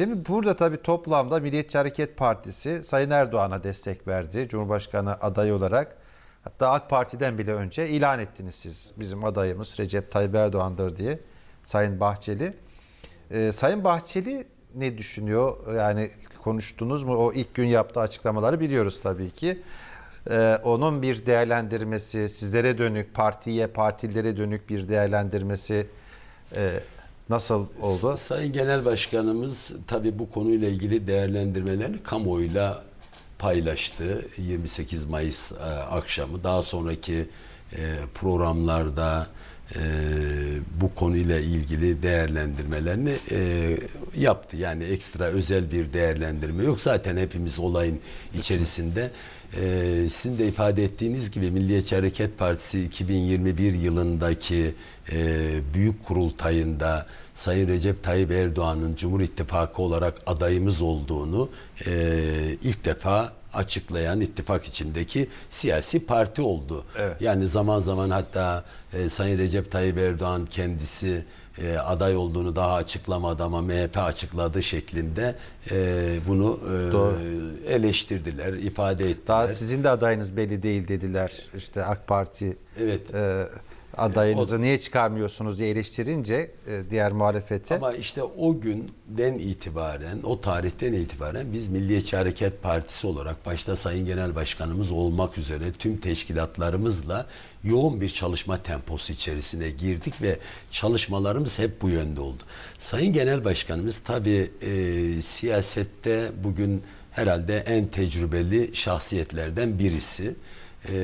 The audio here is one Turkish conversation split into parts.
Şimdi burada tabii toplamda Milliyetçi Hareket Partisi Sayın Erdoğan'a destek verdi. Cumhurbaşkanı adayı olarak. Hatta AK Parti'den bile önce ilan ettiniz siz bizim adayımız Recep Tayyip Erdoğan'dır diye Sayın Bahçeli. Ee, Sayın Bahçeli ne düşünüyor? Yani konuştunuz mu? O ilk gün yaptığı açıklamaları biliyoruz tabii ki. Ee, onun bir değerlendirmesi, sizlere dönük, partiye, partilere dönük bir değerlendirmesi e, nasıl oldu? Sayın Genel Başkanımız tabii bu konuyla ilgili değerlendirmelerini kamuoyuyla paylaştı. 28 Mayıs e, akşamı daha sonraki e, programlarda e, bu konuyla ilgili değerlendirmelerini e, yaptı. Yani ekstra özel bir değerlendirme yok. Zaten hepimiz olayın içerisinde. E, sizin de ifade ettiğiniz gibi Milliyetçi Hareket Partisi 2021 yılındaki e, büyük kurultayında Sayın Recep Tayyip Erdoğan'ın Cumhur İttifakı olarak adayımız olduğunu e, ilk defa açıklayan ittifak içindeki siyasi parti oldu. Evet. Yani zaman zaman hatta e, Sayın Recep Tayyip Erdoğan kendisi e, aday olduğunu daha açıklamadı ama MHP açıkladı şeklinde e, bunu e, Doğru. eleştirdiler, ifade ettiler. Daha sizin de adayınız belli değil dediler. İşte AK Parti Evet. e, adayınızı niye çıkarmıyorsunuz diye eleştirince e, diğer muhalefete. Ama işte o günden itibaren, o tarihten itibaren biz Milliyetçi Hareket Partisi olarak başta Sayın Genel Başkanımız olmak üzere tüm teşkilatlarımızla yoğun bir çalışma temposu içerisine girdik ve çalışmalarımız hep bu yönde oldu. Sayın Genel Başkanımız tabii e, siyasette bugün herhalde en tecrübeli şahsiyetlerden birisi. E,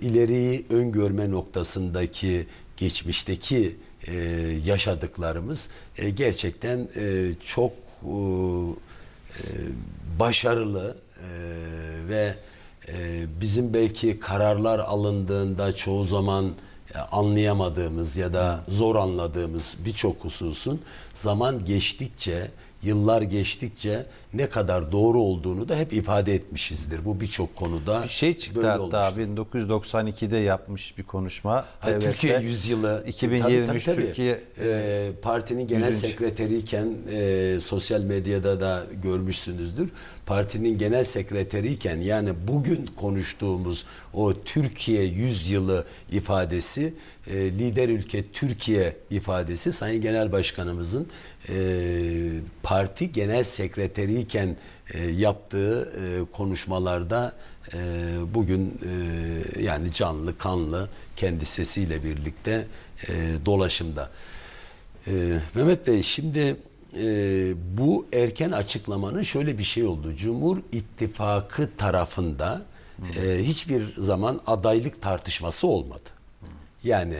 ileriyi öngörme noktasındaki geçmişteki e, yaşadıklarımız e, gerçekten e, çok e, e, başarılı e, ve e, bizim belki kararlar alındığında çoğu zaman e, anlayamadığımız ya da zor anladığımız birçok hususun zaman geçtikçe yıllar geçtikçe ne kadar doğru olduğunu da hep ifade etmişizdir. Bu birçok konuda bir şey çıktı böyle hatta olmuştur. 1992'de yapmış bir konuşma. Ha. Türkiye yüzyılı 2023 Tabii, tabii. Türkiye Ee, partinin genel 100. sekreteriyken e, sosyal medyada da görmüşsünüzdür. Partinin genel sekreteriyken yani bugün konuştuğumuz o Türkiye yüzyılı ifadesi e, lider ülke Türkiye ifadesi Sayın Genel Başkanımızın e, parti genel sekreteriyken e, yaptığı e, konuşmalarda e, bugün e, yani canlı kanlı kendi sesiyle birlikte e, dolaşımda. E, Mehmet Bey şimdi e, bu erken açıklamanın şöyle bir şey oldu. Cumhur İttifakı tarafında e, hiçbir zaman adaylık tartışması olmadı. Yani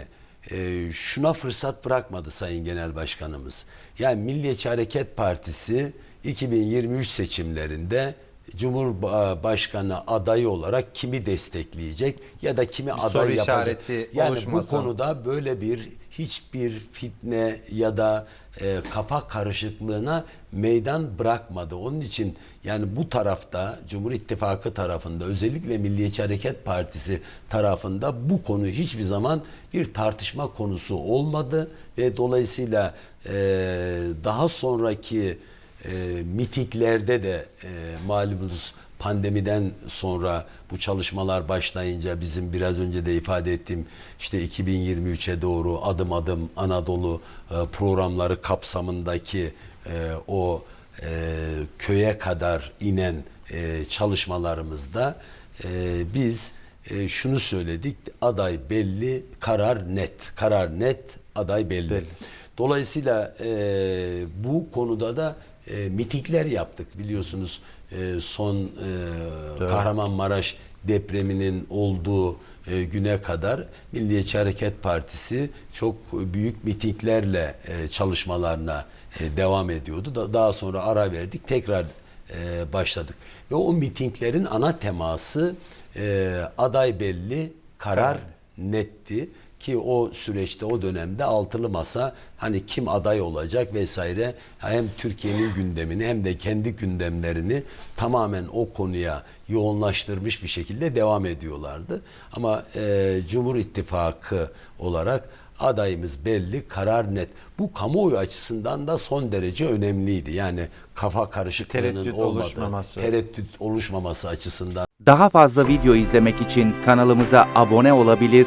e, şuna fırsat bırakmadı Sayın Genel Başkanımız. Yani Milliyetçi Hareket Partisi 2023 seçimlerinde Cumhurbaşkanı adayı olarak kimi destekleyecek ya da kimi aday soru yapacak. Yani bu oluşmasın. konuda böyle bir hiçbir fitne ya da e, kafa karışıklığına meydan bırakmadı. Onun için yani bu tarafta Cumhur İttifakı tarafında özellikle Milliyetçi Hareket Partisi tarafında bu konu hiçbir zaman bir tartışma konusu olmadı ve dolayısıyla e, daha sonraki e, mitinglerde de e, malumunuz pandemiden sonra bu çalışmalar başlayınca bizim biraz önce de ifade ettiğim işte 2023'e doğru adım adım Anadolu e, programları kapsamındaki e, o e, köye kadar inen çalışmalarımızda biz şunu söyledik aday belli karar net karar net aday belli. Belli. Dolayısıyla e, bu konuda da e, mitingler yaptık. Biliyorsunuz e, son e, Kahramanmaraş depreminin olduğu e, güne kadar Milliyetçi Hareket Partisi çok büyük mitinglerle e, çalışmalarına e, devam ediyordu. Da, daha sonra ara verdik tekrar e, başladık. Ve o mitinglerin ana teması e, aday belli karar. netti ki o süreçte o dönemde altılı masa hani kim aday olacak vesaire hem Türkiye'nin gündemini hem de kendi gündemlerini tamamen o konuya yoğunlaştırmış bir şekilde devam ediyorlardı. Ama e, Cumhur İttifakı olarak Adayımız belli, karar net. Bu kamuoyu açısından da son derece önemliydi. Yani kafa karışıklığının Tereddüt olmadığı, oluşmaması. tereddüt oluşmaması açısından Daha fazla video izlemek için kanalımıza abone olabilir,